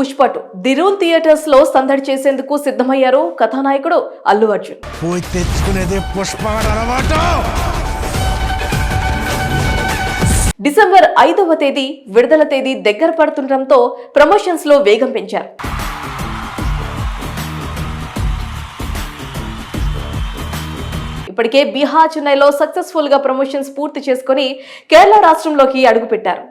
Pushpa two దిరూన్ థియేటర్స్లో సందడి చేసేందుకు సిద్ధమయ్యారు కథానాయకుడు అల్లు అర్జున్. తెచ్చుకునేదే డిసెంబర్ ఐదవ తేదీ విడుదల తేదీ దగ్గర పడుతుండటంతో ప్రమోషన్స్లో వేగం పెంచారు. ఇప్పటికే బీహార్ చెన్నైలో సక్సెస్ఫుల్గా ప్రమోషన్స్ పూర్తి చేసుకుని కేరళ రాష్ట్రంలోకి అడుగుపెట్టారు.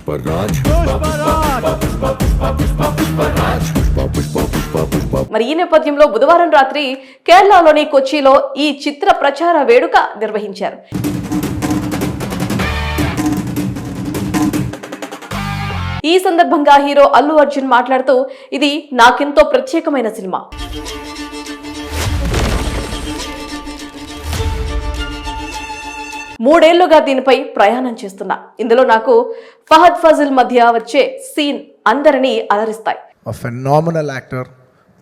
మరి ఈ నేపథ్యంలో బుధవారం రాత్రి కేరళలోని కొచ్చిలో ఈ చిత్ర ప్రచార వేడుక నిర్వహించారు. ఈ సందర్భంగా హీరో అల్లు అర్జున్ మాట్లాడుతూ ఇది నాకెంతో ప్రత్యేకమైన సినిమా. మూడేళ్ళుగా దీనిపై ప్రయాణం చేస్తున్నా ఇందులో నాకు ఫహద్ ఫజిల్ మధ్య వచ్చే సీన్ అందరినీ అలరిస్తాయి a phenomenal actor,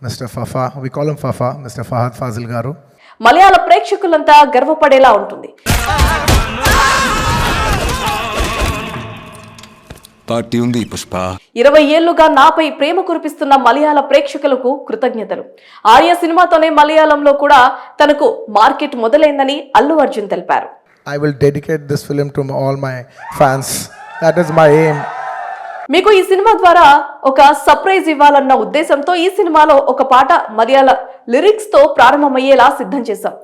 Mr. Fafa. We call him Fafa, Mr. Fahad Fazil Garu. మలయాళ ప్రేక్షకులంతా గర్వపడేలా ఉంటుంది పార్టీ ఉంది పుష్ప ఇరవై ఏళ్ళుగా నాపై ప్రేమ కురిపిస్తున్న మలయాళ ప్రేక్షకులకు కృతజ్ఞతలు ఆర్య సినిమాతోనే మలయాళంలో కూడా తనకు మార్కెట్ మొదలైందని అల్లు అర్జున్ తెలిపారు I will dedicate this film to all my fans that is my aim మీకు ఈ సినిమా ద్వారా ఒక సర్ప్రైజ్ ఇవ్వాలన్న ఉద్దేశంతో ఈ సినిమాలో ఒక పాట మలయాళ లిరిక్స్తో ప్రారంభమయ్యేలా సిద్ధం చేశాం.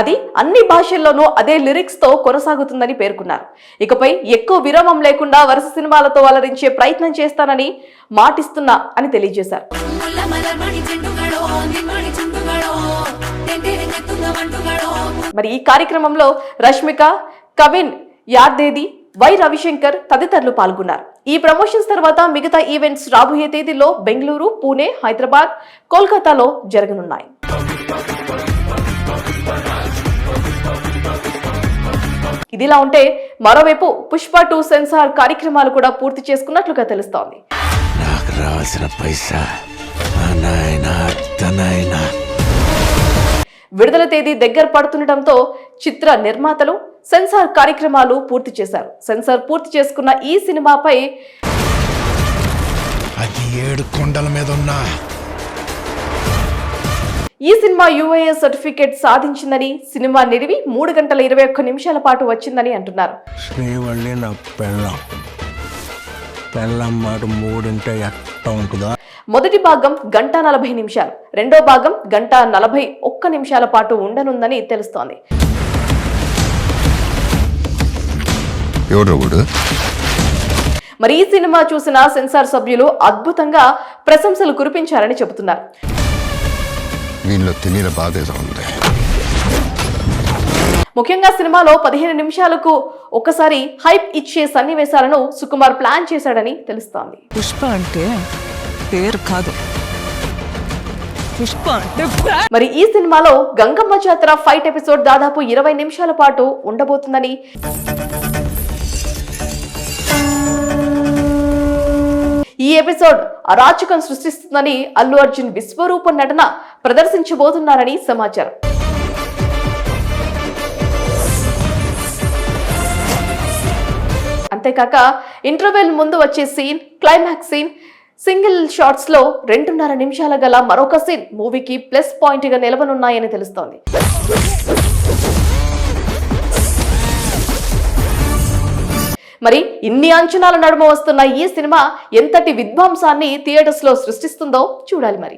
అది అన్ని భాషల్లోనూ అదే లిరిక్స్తో కొనసాగుతుందని పేర్కొన్నారు. ఇకపై ఎక్కువ విరామం లేకుండా వరుస సినిమాలతో అలరించే ప్రయత్నం చేస్తానని మాటిస్తున్నా అని తెలియజేశారు. మరి ఈ కార్యక్రమంలో రష్మిక కవిన్ యాద్దేది వై రవిశంకర్ తదితరులు పాల్గొన్నారు. ఈ ప్రమోషన్స్ తర్వాత మిగతా ఈవెంట్స్ రాబోయే తేదీలో బెంగళూరు పూణే హైదరాబాద్ కోల్కతాలో జరగనున్నాయి. ఇదిలా ఉంటే మరోవైపు పుష్ప టూ సెన్సార్ కార్యక్రమాలు కూడా పూర్తి చేసుకున్నట్లుగా తెలుస్తోంది. నాకు రావాల్సిన పైసా. విడుదల తేదీ దగ్గర పడుతుండటంతో చిత్ర నిర్మాతలు సెన్సార్ కార్యక్రమాలు పూర్తి చేశారు. సెన్సార్ పూర్తి చేసుకున్న ఈ సినిమాపై అది ఏడు కొండల మీద ఉన్నా ఈ సినిమా యుఐఏ సర్టిఫికేట్ సాధించిందని సినిమా నిడివి మూడు గంటల ఇరవై ఒక్క నిమిషాల పాటు వచ్చిందని అంటున్నారు. శ్రీవల్లి నా పెళ్ళం. పెళ్ళం మాట మూడింటే ఎట్ట ఉంటుందా? మొదటి భాగం గంట నలభై నిమిషాలు. రెండో భాగం గంట నలభై ఒక్క నిమిషాల పాటు ఉండనుందని తెలుస్తోంది. మరి ఈ సినిమా చూసిన సెన్సార్ సభ్యులు అద్భుతంగా ప్రశంసలు కురిపించారని చెబుతున్నారు. ముఖ్యంగా సినిమాలో పదిహేను నిమిషాలకు ఒకసారి హైప్ ఇచ్చే సన్నివేశాలను సుకుమార్ ప్లాన్ చేశాడని తెలుస్తోంది. పుష్ప అంటే పేరు కాదు. పుష్ప మరి ఈ సినిమాలో గంగమ్మ జాతర ఫైట్ ఎపిసోడ్ దాదాపు ఇరవై నిమిషాల పాటు ఉండబోతుందని. ఈ ఎపిసోడ్ అరాచకం సృష్టిస్తుందని అల్లు అర్జున్ విశ్వరూప నటన ప్రదర్శించబోతున్నారని సమాచారం. అంతేకాక ఇంటర్వెల్ ముందు వచ్చే సీన్ క్లైమాక్స్ సీన్ సింగిల్ షాట్స్లో రెండున్నర నిమిషాల గల మరొక సీన్ మూవీకి ప్లస్ పాయింట్గా నిలవనున్నాయని తెలుస్తోంది. మరి ఇన్ని అంచనాల నడుమ వస్తున్న ఈ సినిమా ఎంతటి విధ్వంసాన్ని థియేటర్స్లో సృష్టిస్తుందో చూడాలి మరి.